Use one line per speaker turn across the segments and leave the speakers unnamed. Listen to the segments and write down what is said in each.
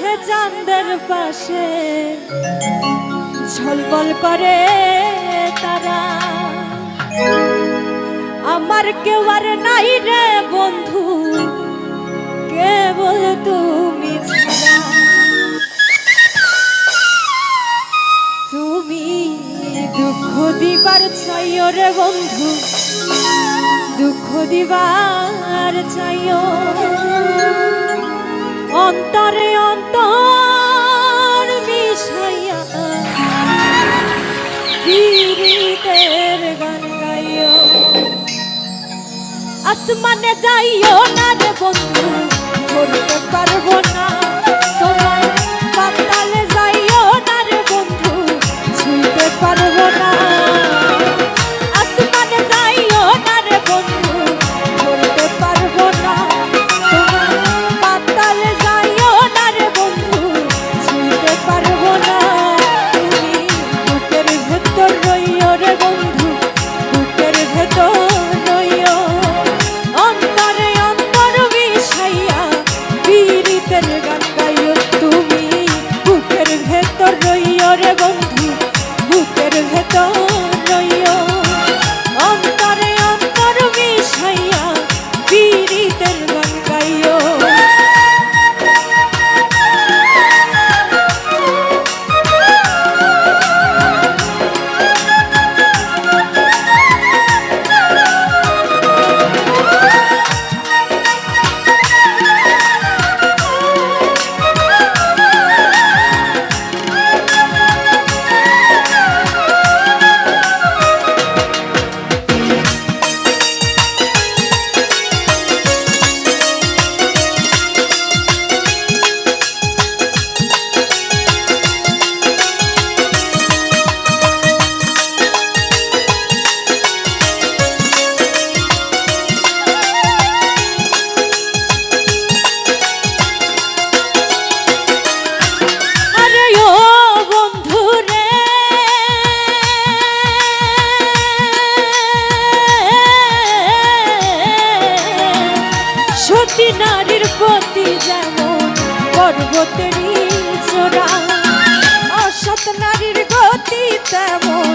আকাশে ঝলমল করে তারা। আমার কেউ আর নাই রে বন্ধু, কেবল তুমি ছাড়া। তুমি দুঃখ দিবার চাইও রে বন্ধু, দুঃখ দিবার চাইও অন্তর আসমানে যাইও না রে বন্ধু করতে পারব না। রইও রে বন্ধু পর্বতেরই চোরা অসৎ নারীর গতি তেমন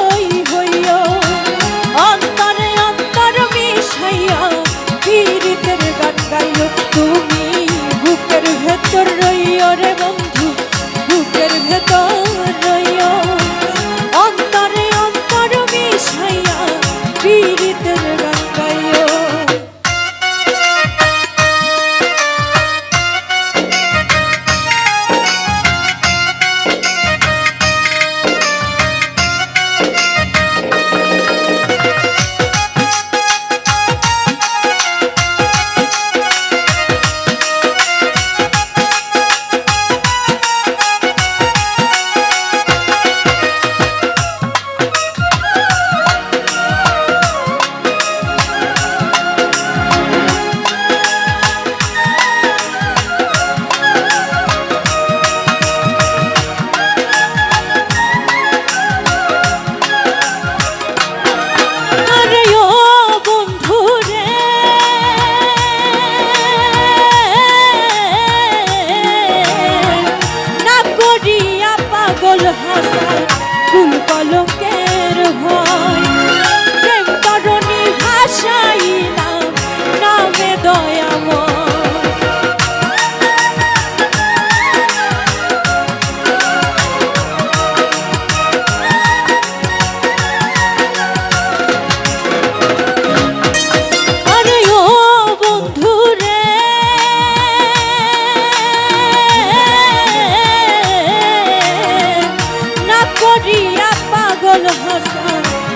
দিয়া পাগল হাসা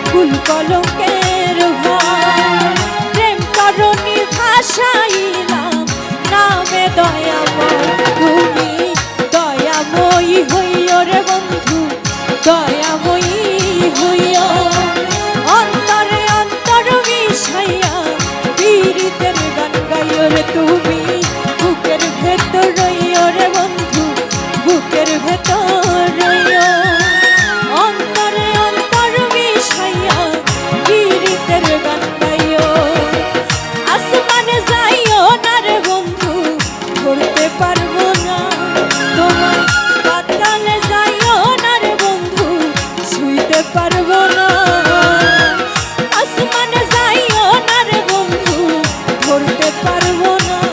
ফুল কলকের প্রেম করণী ভাষাইলাম নামে দয়া তুমি। দয়াময়ী হইও রে বন্ধু দয়া পারবো না